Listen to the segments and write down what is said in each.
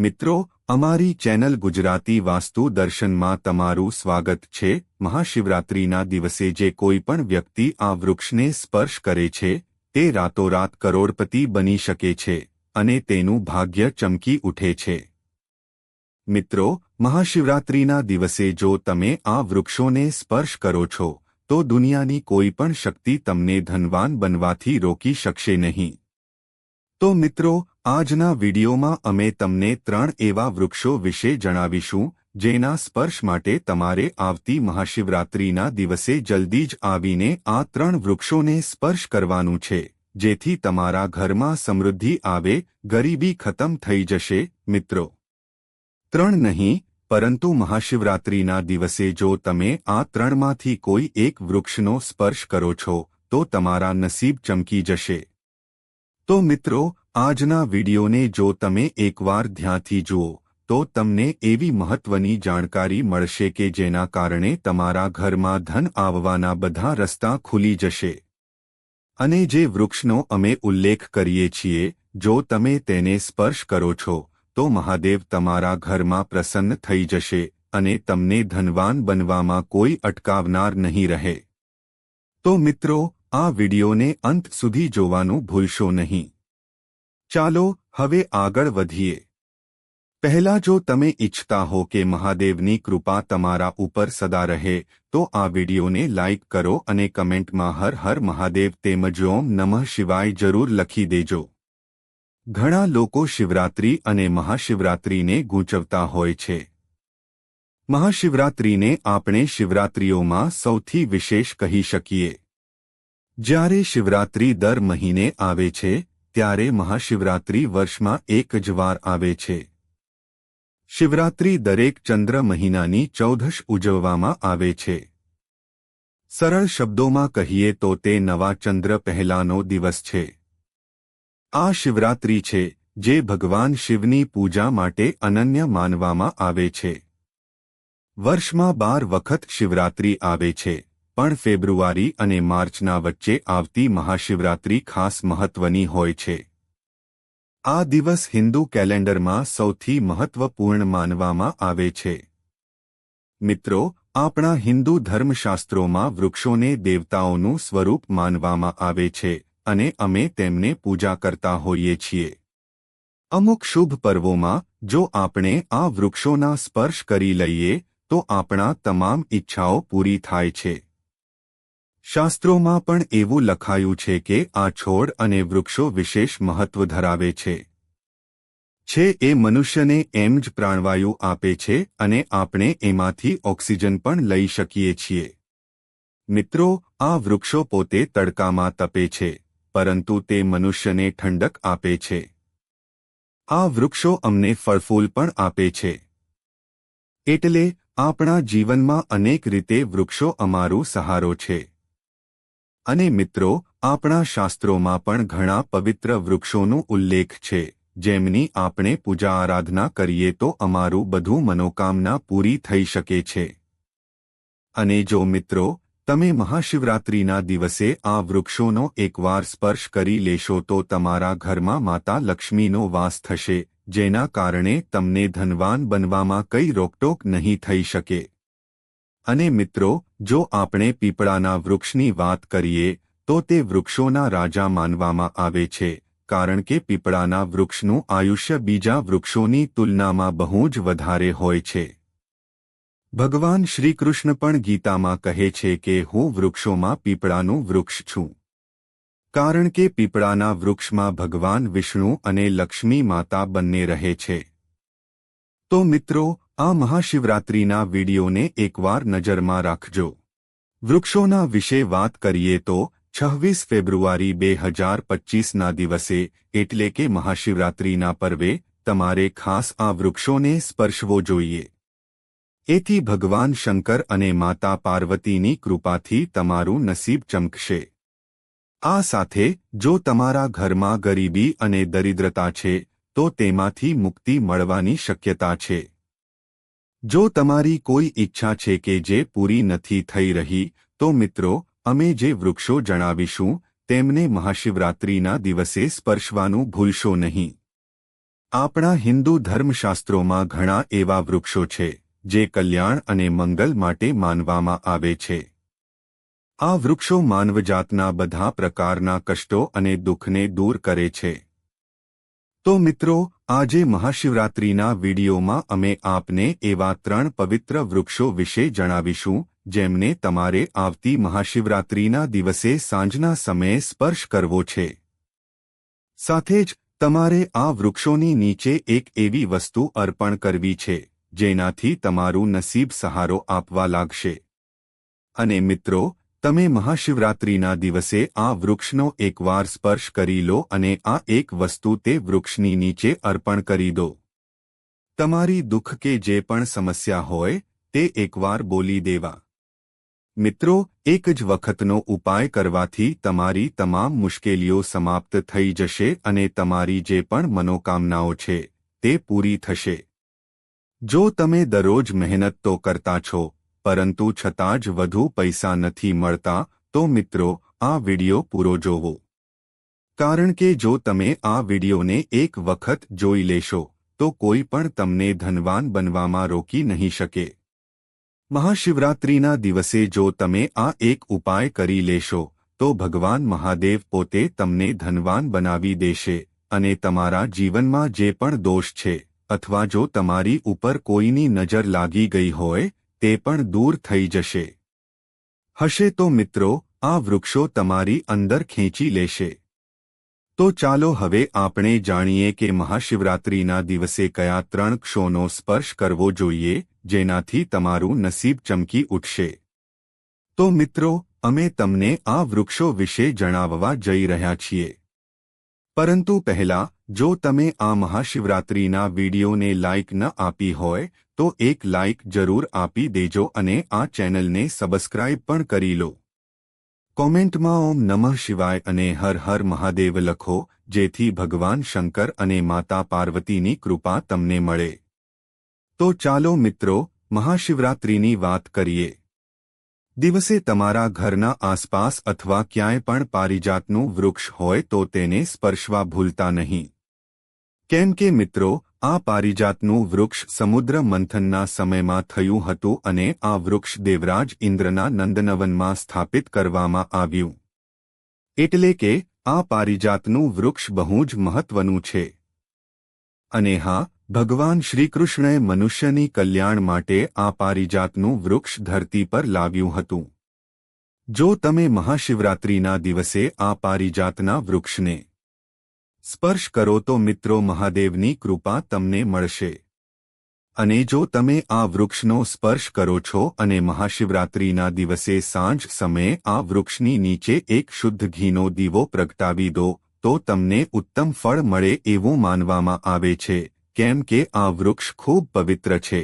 મિત્રો, અમારી ચેનલ ગુજરાતી વાસ્તુ દર્શનમાં તમારું સ્વાગત છે. મહાશિવરાત્રિના દિવસે જે કોઈ પણ વ્યક્તિ આ વૃક્ષને સ્પર્શ કરે છે, તે રાતોરાત કરોડપતિ બની શકે છે અને તેનું ભાગ્ય ચમકી ઉઠે છે. મિત્રો, મહાશિવરાત્રિના દિવસે જો તમે આ વૃક્ષોને સ્પર્શ કરો છો, તો દુનિયાની કોઈ પણ શક્તિ તમને ધનવાન બનવાથી રોકી શકશે નહીં. તો મિત્રો, આજના વિડીયોમાં અમે તમને ત્રણ એવા વૃક્ષો વિશે જણાવીશું, જેના સ્પર્શ માટે તમારે આવતી મહાશિવરાત્રિના દિવસે જલ્દી જ આવીને આ ત્રણ વૃક્ષોને સ્પર્શ કરવાનું છે, જેથી તમારા ઘરમાં સમૃદ્ધિ આવે, ગરીબી ખતમ થઈ જશે, મિત્રો. ત્રણ નહીં, પરંતુ મહાશિવરાત્રિના દિવસે જો તમે આ ત્રણમાંથી કોઈ એક વૃક્ષનો સ્પર્શ કરો છો, તો તમારા નસીબ ચમકી જશે. તો મિત્રો આજના વિડીયોને જો તમે એકવાર ધ્યાનથી જુઓ, તો તમને એવી મહત્વની જાણકારી મળશે કે જેના કારણે તમારા ઘરમાં ધન આવવાના બધા રસ્તા ખુલી જશે. અને જે વૃક્ષનો અમે ઉલ્લેખ કરીએ છીએ, જો તમે તેને સ્પર્શ કરો છો, તો મહાદેવ તમારા ઘરમાં પ્રસન્ન થઈ જશે અને તમને ધનવાન બનવામાં કોઈ અટકાવનાર નહીં રહે. તો મિત્રો, આ વિડીયોને અંત સુધી જોવાનું ભૂલશો નહીં. ચાલો હવે આગળ વધીએ. પહેલા જો તમે ઇચ્છતા હો કે મહાદેવની કૃપા તમારા ઉપર સદા રહે, તો આ વિડીયોને લાઇક કરો અને કમેન્ટમાં હર હર મહાદેવ તેમજ ઓમ નમઃ શિવાય જરૂર લખી દેજો. ઘણા લોકો શિવરાત્રી અને મહાશિવરાત્રીને ગૂંચવતા હોય છે. મહાશિવરાત્રીને આપણે શિવરાત્રીઓમાં સૌથી વિશેષ કહી શકીએ. જ્યારે શિવરાત્રી દર મહિને આવે છે ત્યારે મહાશિવરાત્રિ વર્ષમાં એક જ વાર આવે છે. શિવરાત્રિ દરેક ચંદ્ર મહિનાની ચૌદશ ઉજવવામાં આવે છે. સરળ શબ્દોમાં કહીએ તો તે નવા ચંદ્ર પહેલાનો દિવસ છે. આ શિવરાત્રિ છે, જે ભગવાન શિવની પૂજા માટે અનન્ય માનવામાં આવે છે. વર્ષમાં બાર વખત શિવરાત્રિ આવે છે. પણ ફેબ્રુઆરી અને માર્ચના વચ્ચે આવતી મહાશિવરાત્રી ખાસ મહત્વની હોય છે. આ દિવસ હિન્દુ કેલેન્ડરમાં સૌથી મહત્વપૂર્ણ માનવામાં આવે છે. મિત્રો, આપણા હિન્દુ ધર્મશાસ્ત્રોમાં વૃક્ષોને દેવતાઓનું સ્વરૂપ માનવામાં આવે છે અને અમે તેમને પૂજા કરતા હોઈએ છીએ. અમુક શુભ પર્વોમાં, જો આપણે આ વૃક્ષોના સ્પર્શ કરી લઈએ, તો આપણા તમામ ઈચ્છાઓ પૂરી થાય છે. શાસ્ત્રોમાં પણ એવું લખાયું છે કે આ છોડ અને વૃક્ષો વિશેષ મહત્વ ધરાવે છે. છે એ મનુષ્યને એમ જ પ્રાણવાયુ આપે છે અને આપણે એમાંથી ઓક્સિજન પણ લઈ શકીએ છીએ. મિત્રો, આ વૃક્ષો પોતે તડકામાં તપે છે, પરંતુ તે મનુષ્યને ઠંડક આપે છે. આ વૃક્ષો અમને ફળફૂલ પણ આપે છે. એટલે, આપણા જીવનમાં અનેક રીતે વૃક્ષો અમારું સહારો છે. અને મિત્રો, આપણા શાસ્ત્રોમાં પણ ઘણા પવિત્ર વૃક્ષોનો ઉલ્લેખ છે, જેમની આપણે પૂજા આરાધના કરીએ તો અમારું બધું મનોકામના પૂરી થઈ શકે છે. અને જો મિત્રો, તમે મહાશિવરાત્રિના દિવસે આ વૃક્ષોનો એકવાર સ્પર્શ કરી લેશો તો તમારા ઘરમાં માતા લક્ષ્મીનો વાસ થશે, જેના કારણે તમને ધનવાન બનવામાં કંઈ રોકટોક નહીં થઈ શકે. અને મિત્રો, જો આપણે પીપળાના વૃક્ષની વાત કરીએ, તો તે વૃક્ષોના રાજા માનવામાં આવે છે, કારણ કે પીપળાના વૃક્ષનું આયુષ્ય બીજા વૃક્ષોની તુલનામાં બહુ જ વધારે હોય છે. ભગવાન શ્રીકૃષ્ણ પણ ગીતામાં કહે છે કે, હું વૃક્ષોમાં પીપળાનું વૃક્ષ છું. કારણ કે પીપળાના વૃક્ષમાં ભગવાન વિષ્ણુ અને લક્ષ્મી માતા બંને રહે છે. તો મિત્રો આ મહાશિવરાત્રિના વિડીયોને એકવાર નજરમાં રાખજો. વૃક્ષોના વિશે વાત કરીએ તો, છવ્વીસ ફેબ્રુઆરી બે હજાર પચ્ચીસના દિવસે, એટલે કે મહાશિવરાત્રિના પર્વે, તમારે ખાસ આ વૃક્ષોને સ્પર્શવો જોઈએ. એથી ભગવાન શંકર અને માતા પાર્વતીની કૃપાથી તમારું નસીબ ચમકશે. આ સાથે, જો તમારા ઘરમાં ગરીબી અને દરિદ્રતા છે, તો તેમાંથી મુક્તિ મળવાની શક્યતા છે. જો તમારી કોઈ ઈચ્છા છે કે જે પૂરી નથી થઈ રહી, તો મિત્રો, અમે જે વૃક્ષો જણાવીશું, તેમને મહાશિવરાત્રિના દિવસે સ્પર્શવાનું ભૂલશો નહીં. આપણા હિન્દુ ધર્મશાસ્ત્રોમાં ઘણા એવા વૃક્ષો છે, જે કલ્યાણ અને મંગલ માટે માનવામાં આવે છે. આ વૃક્ષો માનવજાતના બધા પ્રકારના કષ્ટો અને દુઃખને દૂર કરે છે. તો મિત્રો, આજે મહાશિવરાત્રિના વિડીયોમાં અમે આપને એવા ત્રણ પવિત્ર વૃક્ષો વિશે જણાવીશું, જેમને તમારે આવતી મહાશિવરાત્રિના દિવસે સાંજના સમયે સ્પર્શ કરવો છે. સાથે જ, તમારે આ વૃક્ષોની નીચે એક એવી વસ્તુ અર્પણ કરવી છે, જેનાથી તમારું નસીબ સહારો આપવા લાગશે. અને મિત્રો તમે મહાશિવરાત્રિના દિવસે આ વૃક્ષનો એકવાર સ્પર્શ કરી લો અને આ એક વસ્તુ તે વૃક્ષની નીચે અર્પણ કરી દો. તમારી દુઃખ કે જે પણ સમસ્યા હોય, તે એકવાર બોલી દેવા. મિત્રો, એક જ વખતનો ઉપાય કરવાથી તમારી તમામ મુશ્કેલીઓ સમાપ્ત થઈ જશે અને તમારી જે પણ મનોકામનાઓ છે, તે પૂરી થશે. જો તમે દરરોજ મહેનત તો કરતા છો પરંતુ છતાં જ વધુ પૈસા નથી મળતા, તો મિત્રો, આ વિડિયો પૂરો જોવો. કારણ કે જો તમે આ વિડિયોને એક વખત જોઈ લેશો, તો કોઈ પણ તમને ધનવાન બનવામાં રોકી નહીં શકે. મહાશિવરાત્રિના દિવસે જો તમે આ એક ઉપાય કરી લેશો, તો ભગવાન મહાદેવ પોતે તમને ધનવાન બનાવી દેશે અને તમારા જીવનમાં જે પણ દોષ છે, અથવા જો તમારી ઉપર કોઈની નજર લાગી ગઈ હોય તે પણ દૂર થઈ જશે. હશે તો મિત્રો, આ વૃક્ષો તમારી અંદર ખેંચી લેશે. તો ચાલો હવે આપણે જાણીએ કે મહાશિવરાત્રિના દિવસે કયા ત્રણ ક્ષોનો સ્પર્શ કરવો જોઈએ, જેનાથી તમારું નસીબ ચમકી ઉઠશે. તો મિત્રો, અમે તમને આ વૃક્ષો વિશે જણાવવા જઈ રહ્યા છીએ. પરંતુ પહેલા, જો તમે આ મહાશિવરાત્રિના વિડીયોને લાઇક ન આપી હોય તો એક લાઇક જરૂર આપી દેજો અને આ ચેનલને સબસ્ક્રાઇબ પણ કરી લો. કોમેન્ટમાં ઓમ નમઃ શિવાય અને હર હર મહાદેવ લખો, જેથી ભગવાન શંકર અને માતા પાર્વતીની કૃપા તમને મળે. તો ચાલો મિત્રો, મહાશિવરાત્રિની વાત કરીએ. દિવસે તમારા ઘરના આસપાસ અથવા ક્યાંય પણ પારિજાતનું વૃક્ષ હોય તો તેને સ્પર્શવા ભૂલતા નહીં. કેમ કે મિત્રો આ પારિજાતનું વૃક્ષ સમુદ્ર મંથનના સમયમાં થયું હતું અને આ વૃક્ષ દેવરાજ ઇન્દ્રના નંદનવનમાં સ્થાપિત કરવામાં આવ્યું. એટલે કે, આ પારિજાતનું વૃક્ષ બહુ જ મહત્વનું છે. અને હા, ભગવાન શ્રીકૃષ્ણએ મનુષ્યની કલ્યાણ માટે આ પારિજાતનું વૃક્ષ ધરતી પર લાવ્યું હતું. જો તમે મહાશિવરાત્રિના દિવસે આ પારિજાતના વૃક્ષને સ્પર્શ કરો તો મિત્રો મહાદેવની કૃપા તમને મળશે. અને જો તમે આ વૃક્ષનો સ્પર્શ કરો છો અને મહાશિવરાત્રિના દિવસે સાંજ સમયે આ વૃક્ષની નીચે એક શુદ્ધ ઘીનો દીવો પ્રગટાવી દો, તો તમને ઉત્તમ ફળ મળે એવું માનવામાં આવે છે, કેમ કે આ વૃક્ષ ખૂબ પવિત્ર છે.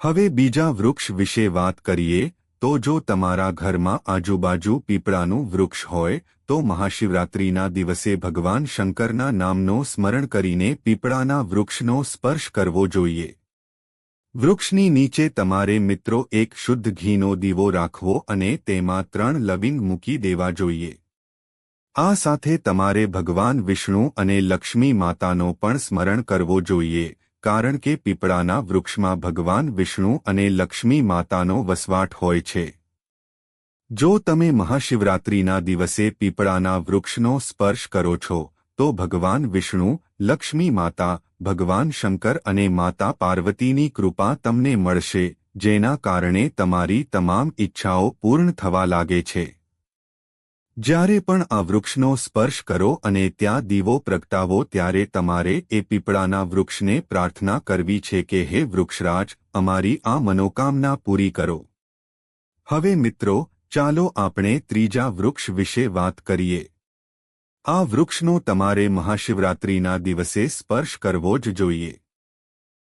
હવે બીજા વૃક્ષ વિશે વાત કરીએ તો જો તમારા ઘરમાં આજુબાજુ પીપળાનું વૃક્ષ હોય, તો મહાશિવરાત્રિના દિવસે ભગવાન શંકરના નામનો સ્મરણ કરીને પીપળાના વૃક્ષનો સ્પર્શ કરવો જોઈએ. વૃક્ષની નીચે તમારે મિત્રો એક શુદ્ધ ઘીનો દીવો રાખવો અને તેમાં ત્રણ લવિંગ મૂકી દેવા જોઈએ. આ સાથે તમારે ભગવાન વિષ્ણુ અને લક્ષ્મી માતાનો પણ સ્મરણ કરવો જોઈએ. કારણ કે પીપળાના વૃક્ષમાં ભગવાન વિષ્ણુ અને લક્ષ્મી માતાનો વસવાટ હોય છે. જો તમે મહાશિવરાત્રિના દિવસે પીપળાના વૃક્ષનો સ્પર્શ કરો છો, તો ભગવાન વિષ્ણુ, લક્ષ્મી માતા, ભગવાન શંકર અને માતા પાર્વતીની કૃપા તમને મળશે, જેના કારણે તમારી તમામ ઈચ્છાઓ પૂર્ણ થવા લાગે છે. જ્યારે પણ આ વૃક્ષનો સ્પર્શ કરો અને ત્યાં દીવો પ્રગટાવો ત્યારે તમારે એ પીપળાના વૃક્ષને પ્રાર્થના કરવી છે કે હે વૃક્ષરાજ, અમારી આ મનોકામના પૂરી કરો. હવે મિત્રો, ચાલો આપણે ત્રીજા વૃક્ષ વિશે વાત કરીએ. આ વૃક્ષનો તમારે મહાશિવરાત્રિના દિવસે સ્પર્શ કરવો જ જોઈએ.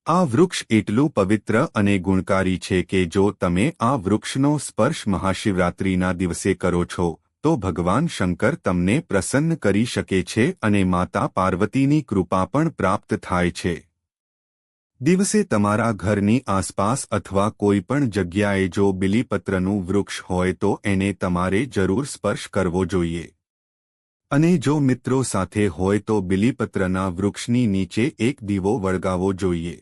આ વૃક્ષ એટલું પવિત્ર અને ગુણકારી છે કે જો તમે આ વૃક્ષનો સ્પર્શ મહાશિવરાત્રિના દિવસે કરો છો તો ભગવાન શંકર તમને પ્રસન્ન કરી શકે છે અને માતા પાર્વતીની કૃપા પણ પ્રાપ્ત થાય છે. દિવસે તમારા ઘરની આસપાસ અથવા કોઈ પણ જગ્યાએ જો બિલીપત્રનું વૃક્ષ હોય તો એને તમારે જરૂર સ્પર્શ કરવો જોઈએ. અને જો મિત્રો સાથે હોય તો બિલીપત્રના વૃક્ષની નીચે એક દીવો વળગાવવો જોઈએ.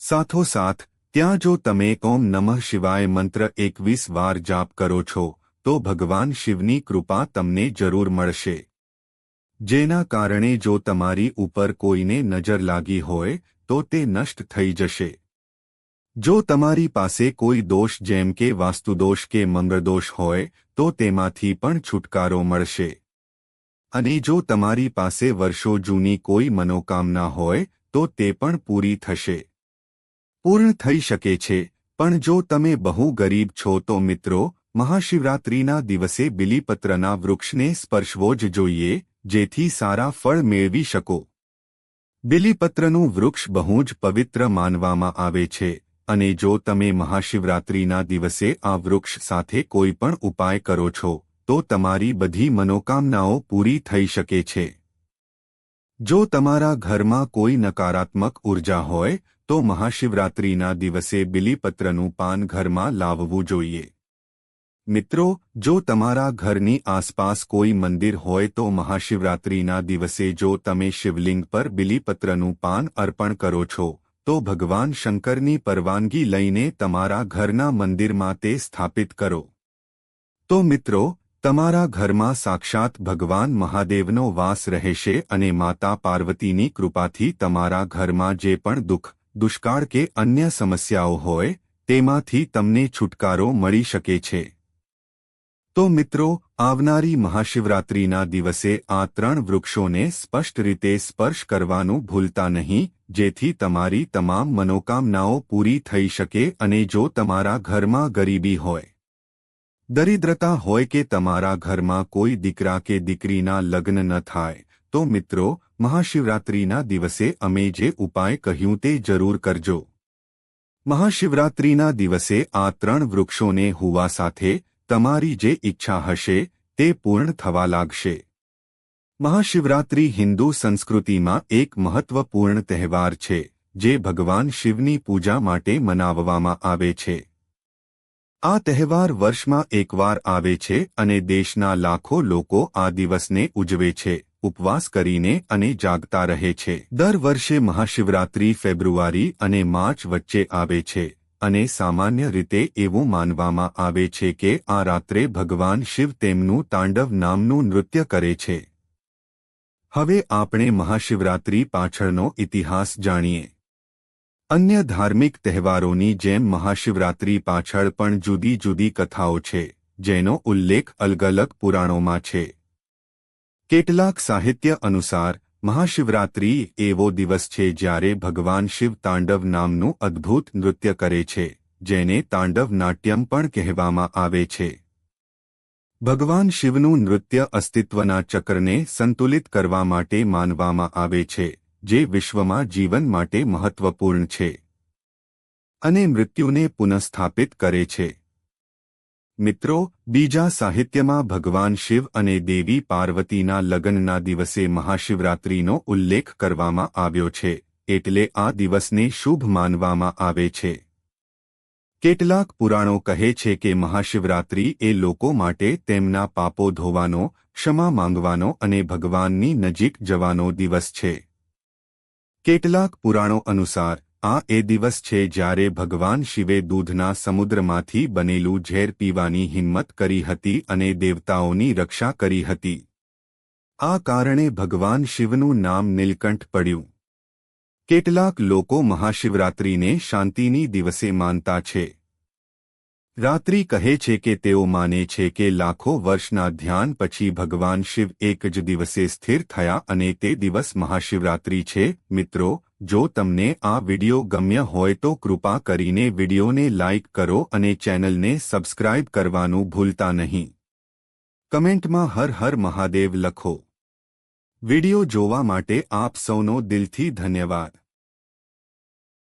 સાથોસાથ, ત્યાં જો તમે ઓમ નમઃ શિવાય મંત્ર એકવીસ વાર જાપ કરો છો તો ભગવાન શિવની કૃપા તમને જરૂર મળશે. જેના કારણે જો તમારી ઉપર કોઈને નજર લાગી હોય, તો તે નષ્ટ થઈ જશે. જો તમારી પાસે કોઈ દોષ જેમ કે વાસ્તુદોષ કે મંગળદોષ હોય, તો તેમાંથી પણ છુટકારો મળશે. અને જો તમારી પાસે વર્ષો જૂની કોઈ મનોકામના હોય, તો તે પણ પૂરી થશે. પૂર્ણ થઈ શકે છે, પણ જો તમે બહુ ગરીબ છો તો મિત્રો મહાશિવરાત્રિના દિવસે બિલીપત્રના વૃક્ષને સ્પર્શવો જ જોઈએ, જેથી સારા ફળ મેળવી શકો. બિલીપત્રનું વૃક્ષ બહુ જ પવિત્ર માનવામાં આવે છે, અને જો તમે મહાશિવરાત્રિના દિવસે આ વૃક્ષ સાથે કોઈ પણ ઉપાય કરો છો, તો તમારી બધી મનોકામનાઓ પૂરી થઈ શકે છે. જો તમારા ઘરમાં કોઈ નકારાત્મક ઊર્જા હોય, તો મહાશિવરાત્રિના દિવસે બિલીપત્રનું પાન ઘરમાં લાવવું જોઈએ. મિત્રો, જો તમારા ઘરની આસપાસ કોઈ મંદિર હોય તો મહાશિવરાત્રિના દિવસે જો તમે શિવલિંગ પર બિલીપત્રનું પાન અર્પણ કરો છો, તો ભગવાન શંકરની પરવાનગી લઈને તમારા ઘરના મંદિરમાં તે સ્થાપિત કરો. તો મિત્રો, તમારા ઘરમાં સાક્ષાત ભગવાન મહાદેવનો વાસ રહેશે અને માતા પાર્વતીની કૃપાથી તમારા ઘરમાં જે પણ દુઃખ, દુષ્કાળ કે અન્ય સમસ્યાઓ હોય, તેમાંથી તમને છુટકારો મળી શકે છે. તો મિત્રો, આવનારી મહાશિવરાત્રિના દિવસે આ ત્રણ વૃક્ષોને સ્પષ્ટ રીતે સ્પર્શ કરવાનું ભૂલતા નહીં, જેથી તમારી તમામ મનોકામનાઓ પૂરી થઈ શકે અને જો તમારા ઘરમાં ગરીબી હોય, દરિદ્રતા હોય કે તમારા ઘરમાં કોઈ દીકરા કે દીકરીના લગ્ન ન થાય, તો મિત્રો, મહાશિવરાત્રિના દિવસે અમે જે ઉપાય કહ્યું તે જરૂર કરજો. મહાશિવરાત્રિના દિવસે આ ત્રણ વૃક્ષોને હુવા સાથે તમારી જે ઈચ્છા હશે, તે પૂર્ણ થવા લાગશે. મહાશિવરાત્રિ હિન્દુ સંસ્કૃતિમાં એક મહત્વપૂર્ણ તહેવાર છે, જે ભગવાન શિવની પૂજા માટે મનાવવામાં આવે છે. આ તહેવાર વર્ષમાં એકવાર આવે છે અને દેશના લાખો લોકો આ દિવસને ઉજવે છે, ઉપવાસ કરીને અને જાગતા રહે છે. દર વર્ષે મહાશિવરાત્રિ ફેબ્રુઆરી અને માર્ચ વચ્ચે આવે છે. અને સામાન્ય રીતે એવું માનવામાં આવે છે કે આ રાત્રે ભગવાન શિવ તેમનું તાંડવ નામનું નૃત્ય કરે છે. હવે આપણે મહાશિવરાત્રિ પાછળનો ઇતિહાસ જાણીએ. અન્ય ધાર્મિક તહેવારોની જેમ મહાશિવરાત્રિ પાછળ પણ જુદી જુદી કથાઓ છે, જેનો ઉલ્લેખ અલગ અલગ પુરાણોમાં છે. કેટલાક સાહિત્ય અનુસાર મહાશિવરાત્રિ એવો દિવસ છે જ્યારે ભગવાન શિવ તાંડવ નામનું અદ્ભુત નૃત્ય કરે છે, જેને તાંડવ નાટ્યમ પણ કહેવામાં આવે છે. ભગવાન શિવનું નૃત્ય અસ્તિત્વના ચક્રને સંતુલિત કરવા માટે માનવામાં આવે છે, જે વિશ્વમાં જીવન માટે મહત્વપૂર્ણ છે. અને મૃત્યુને પુનઃસ્થાપિત કરે છે. મિત્રો, બીજા સાહિત્યમાં ભગવાન શિવ અને દેવી પાર્વતીના લગ્નના દિવસે મહાશિવરાત્રિનો ઉલ્લેખ કરવામાં આવ્યો છે, એટલે આ દિવસને શુભ માનવામાં આવે છે. કેટલાક પુરાણો કહે છે કે મહાશિવરાત્રિ એ લોકો માટે તેમના પાપો ધોવાનો, ક્ષમા માંગવાનો અને ભગવાનની નજીક જવાનો દિવસ છે. કેટલાક પુરાણો અનુસાર આ એ દિવસ છે જ્યારે ભગવાન શિવે દૂધના સમુદ્રમાંથી બનેલું ઝેર પીવાની હિંમત કરી હતી અને દેવતાઓની રક્ષા કરી હતી. આ કારણે ભગવાન શિવનું નામ નીલકંઠ પડ્યું. કેટલાક લોકો મહાશિવરાત્રિને શાંતિની દિવસે માનતા છે. રાત્રિ કહે છે કે તેઓ માને છે કે લાખો વર્ષના ધ્યાન પછી ભગવાન શિવ એક જ દિવસે સ્થિર થયા અને તે દિવસ મહાશિવરાત્રિ છે, મિત્રો જો તમને આ વિડિયો ગમ્ય હોય તો કૃપા કરીને વિડિયોને લાઇક કરો અને ચેનલને સબસ્ક્રાઇબ કરવાનું ભૂલતા નહીં. કમેન્ટમાં હર હર મહાદેવ લખો. વિડિયો જોવા માટે આપ સૌનો દિલથી ધન્યવાદ.